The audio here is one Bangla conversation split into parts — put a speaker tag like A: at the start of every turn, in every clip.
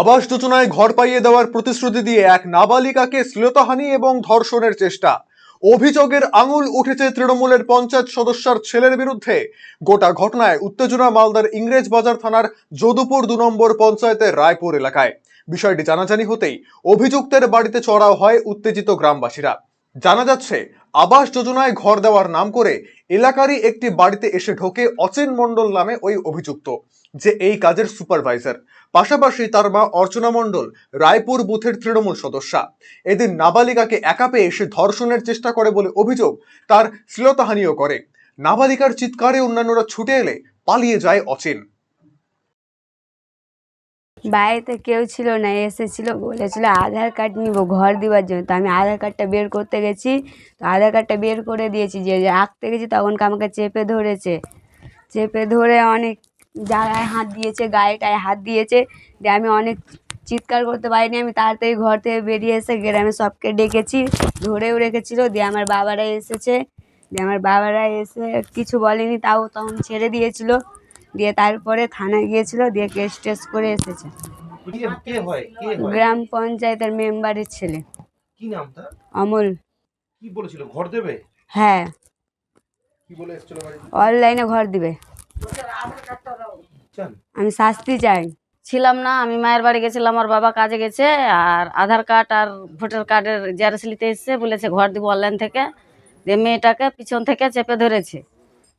A: আবাস যোজনায় ঘর পাইয়ে দেওয়ার প্রতিশ্রুতি দিয়ে এক নাবালিকাকে শ্লীলতাহানি এবং ধর্ষণের চেষ্টা। অভিযোগের আঙুল উঠেছে তৃণমূলের পঞ্চায়েত সদস্যার ছেলের বিরুদ্ধে। গোটা ঘটনায় উত্তেজনা মালদার ইংরেজ বাজার থানার যদুপুর দু নম্বর পঞ্চায়েতের রায়পুর এলাকায়। বিষয়টি জানাজানি হতেই অভিযুক্তের বাড়িতে চড়াও হয় উত্তেজিত গ্রামবাসীরা। জানা যাচ্ছে, আবাস যোজনায় ঘর দেওয়ার নাম করে এলাকারই একটি বাড়িতে এসে ঢোকে অচিন মণ্ডল নামে ওই অভিযুক্ত। যে এই কাজের সুপারভাইজার। পাশাপাশি তার মা অর্চনা মণ্ডল রায়পুর বুথের তৃণমূল সদস্যা। এদিন নাবালিকাকে একা পেয়ে সে ধর্ষণের চেষ্টা করে বলে অভিযোগ তার শ্লীলতাহানিও করে। নাবালিকার চিৎকারে অন্যান্যরা ছুটে এলে পালিয়ে যায় অচিন।
B: বাড়িতে কেউ ছিল না, এসেছিল, বলেছিল, আধার কার্ড নিব, ঘর দেওয়ার জন্য। তো আমি আধার কার্ডটা বের করতে গেছি। তো আধার কার্ডটা বের করে দিয়েছি যে, আঁকতে গেছি, তখন আমাকে চেপে ধরেছে। চেপে ধরে অনেক জায়গায় হাত দিয়েছে গায়েটায় হাত দিয়েছে। দিয়ে আমি অনেক চিৎকার করতে পারিনি আমি তাড়াতাড়ি ঘর থেকে বেরিয়ে এসে গ্রামে সবকে ডেকেছি ধরেও রেখেছিল। দিয়ে আমার বাবারা এসেছে। দিয়ে আমার বাবারা এসে কিছু বলেনি তাও তখন ছেড়ে দিয়েছিল। দিয়ে তারপরে থানায় গিয়েছিল দিয়ে কেস টেস করে এসেছে। গ্রাম পঞ্চায়েতের মেম্বারের ছেলে।
C: কি নাম তার?
B: অমল।
C: কি বলেছিল? ঘর দেবে?
B: হ্যাঁ।
C: কি বলে এসেছিল
B: অনলাইনে ঘর দিবে। আমি শাস্তি চাই।
D: ছিলাম না আমি মায়ের বাড়ি গেছিলাম আমার বাবা কাজে গেছে আর আধার কার্ড আর ভোটার কার্ডের জেরক্স নিতে এসছে বলেছে ঘর দিব অনলাইন থেকে। দিয়ে মেয়েটাকে পিছন থেকে চেপে ধরেছে।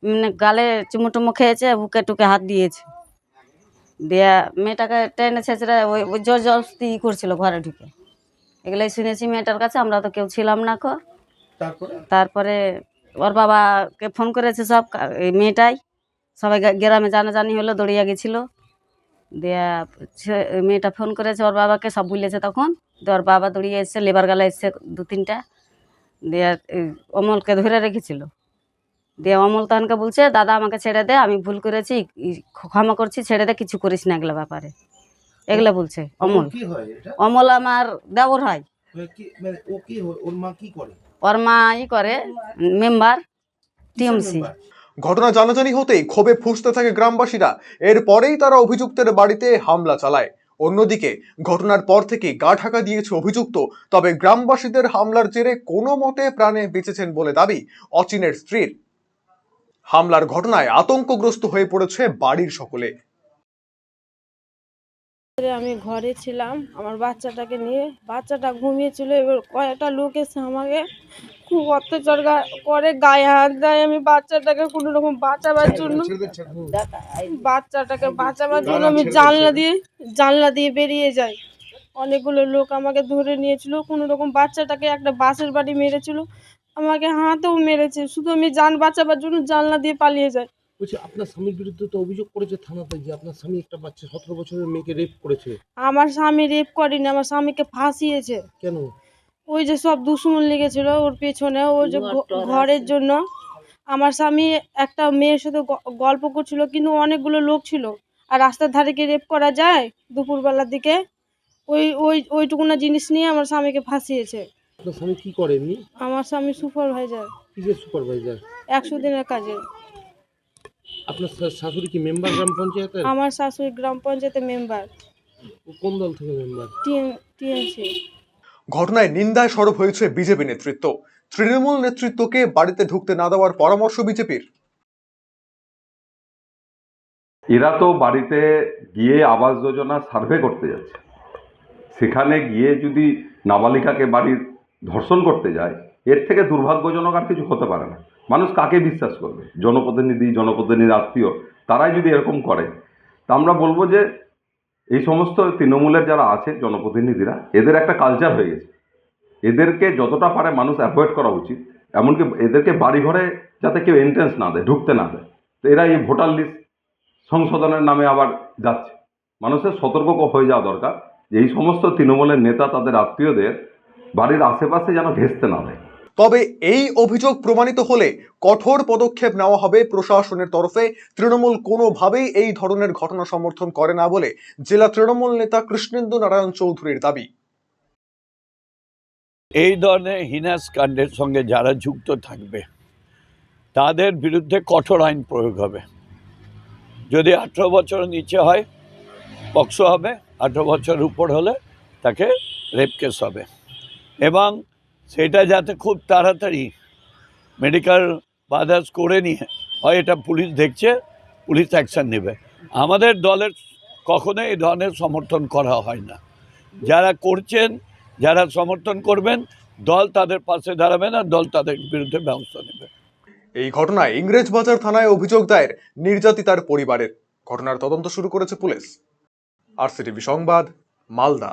D: মানে গালে চুমু টুমু খেয়েছে বুকে টুকে হাত দিয়েছে। দিয়ে মেয়েটাকে টেনে ছেঁচড়ে ওই ওই জোর জবস্তি ই করছিল ঘরে ঢুকে। এগুলোই শুনেছি মেয়েটার কাছে আমরা তো কেউ ছিলাম না কো।
C: তারপরে?
D: তারপরে ওর বাবাকে ফোন করেছে সব এই মেয়েটাই। সবাই গ্রামে জানাজানি হলো দৌড়িয়া গেছিল। দিয়া মেয়েটা ফোন করেছে ওর বাবাকে সব বলেছে তখন। দিয়ে ওর বাবা দৌড়িয়ে এসছে লেবার গালা এসছে দু তিনটা দিয়ে অমলকে ধরে রেখেছিল। দিয়ে অমল তখনকে বলছে দাদা আমাকে ছেড়ে দে আমি ভুল করেছি ক্ষমা করছি ছেড়ে দে কিছু করিস না এগুলো ব্যাপারে। এগুলো বলছে অমল। অমল আমার দেবর হয়।
C: মানে ওর মা
D: ই করে মেম্বার টিএমসি?
A: ঘটনা জানাজানি হতেই ক্ষোভে ফুসতে থাকে গ্রামবাসীরা। এরপরেই তারা অভিযুক্তের বাড়িতে হামলা চালায়। অন্যদিকে, ঘটনার পর থেকে গা ঢাকা দিয়েছে অভিযুক্ত। তবে গ্রামবাসীদের হামলার জেরে কোনো মতে প্রাণে বেঁচেছেন বলে দাবি অচিনের স্ত্রীর। হামলার ঘটনায় আতঙ্কগ্রস্ত হয়ে পড়েছে বাড়ির সকলে।
E: আমি ঘরে ছিলাম আমার বাচ্চাটাকে নিয়ে। বাচ্চাটা ঘুমিয়েছিল এবার কয়েকটা লোক এসে আমাকে খুব অত্যাচার করে গায়ে হাত দেয়। আমি বাচ্চাটাকে কোনো রকম বাঁচাবার জন্য বাচ্চাটাকে বাঁচাবার জন্য আমি জানলা দিয়ে জানলা দিয়ে বেরিয়ে যাই। অনেকগুলো লোক আমাকে ধরে নিয়েছিল। কোনো রকম বাচ্চাটাকে একটা বাসের বাড়ি মেরেছিল। আমাকে হাতেও মেরেছে। শুধু আমি যান বাঁচাবার জন্য জানলা দিয়ে পালিয়ে যাই।
C: বলছি আপনার স্বামীর বিরুদ্ধে তো অভিযোগ করেছে থানাতে যে আপনার স্বামী একটা বাচ্চা সতেরো বছরের মেয়েকে রেপ করেছে।
E: আমার স্বামী রেপ করেনি আমার স্বামীকে ফাঁসিয়েছে।
C: কেন?
E: ওই যে সব দুশ্মন লেগেছিল ওর পেছনে ও যে ঘরের জন্য। আমার স্বামী একটা মেয়ের সাথে গ- গল্প করছিল কিন্তু অনেকগুলো লোক ছিল। আর রাস্তার ধারে কি রেপ করা যায় দুপুরবেলার দিকে? ওই ওই ওইটুকুনা জিনিস নিয়ে আমার স্বামীকে ফাঁসিয়েছে।
C: আপনার স্বামী কি করে
E: আমার স্বামী সুপারভাইজার
C: কিসের সুপারভাইজার
E: একশো দিনের কাজে।
C: আপনার শাশুড়ি কি মেম্বার গ্রাম পঞ্চায়েতের?
E: আমার শাশুড়ি গ্রাম পঞ্চায়েতের মেম্বার
C: কোন দল থেকে মেম্বার
E: টিএম টিএমসি
A: ঘটনায় নিন্দায় সরব হয়েছে বিজেপি নেতৃত্ব। তৃণমূল নেতৃত্বকে বাড়িতে ঢুকতে না দেওয়ার পরামর্শ বিজেপির।
F: এরা তো বাড়িতে গিয়ে আবাস যোজনা সার্ভে করতে যাচ্ছে। সেখানে গিয়ে যদি নাবালিকাকে বাড়ির ধর্ষণ করতে যায় এর থেকে দুর্ভাগ্যজনক আর কিছু হতে পারে না। মানুষ কাকে বিশ্বাস করবে? জনপ্রতিনিধি জনপ্রতিনিধি আত্মীয়, তারাই যদি এরকম করে, তা আমরা বলব যে এই সমস্ত তৃণমূলের যারা আছে জনপ্রতিনিধিরা, এদের একটা কালচার হয়ে গেছে। এদেরকে যতটা পারে মানুষ অ্যাভয়েড করা উচিত, এমনকি এদেরকে বাড়িঘরে যাতে কেউ এন্ট্রেন্স না দেয়, ঢুকতে না দেয়। তো এরা এই ভোটার লিস্ট সংশোধনের নামে আবার যাচ্ছে। মানুষের সতর্ক হয়ে যাওয়া দরকার যে এই সমস্ত তৃণমূলের নেতা, তাদের আত্মীয়দের বাড়ির আশেপাশে যেন ঘেঁচতে না দেয়।
A: তবে এই অভিযোগ প্রমাণিত হলে কঠোর পদক্ষেপ নেওয়া হবে প্রশাসনের তরফে। তৃণমূল কোনোভাবেই এই ধরনের ঘটনা সমর্থন করে না বলে জেলা তৃণমূল নেতা কৃষ্ণেন্দু নারায়ণ চৌধুরীর দাবি।
G: এই ধরনের হিনাস কাণ্ডের সঙ্গে যারা যুক্ত থাকবে, তাদের বিরুদ্ধে কঠোর আইন প্রয়োগ হবে। যদি আঠেরো বছর নিচে হয়, পক্সো হবে, আঠেরো বছর উপর হলে তাকে রেপ কেস হবে। এবং সেটা যাতে খুব তাড়াতাড়ি মেডিকেল বাধাস করে নিয়ে হয়, এটা পুলিশ দেখছে, পুলিশ অ্যাকশন নেবে। আমাদের দলের কখনো এই ধরনের সমর্থন করা হয় না। যারা করছেন, যারা সমর্থন করবেন, দল তাদের পাশে দাঁড়াবে না, দল তাদের বিরুদ্ধে ব্যবস্থা নেবে।
A: এই ঘটনায় ইংরেজবাজার থানায় অভিযোগ দায়ের নির্যাতিতার পরিবারের। ঘটনার তদন্ত শুরু করেছে পুলিশ। আরসিটিভি সংবাদ, মালদা।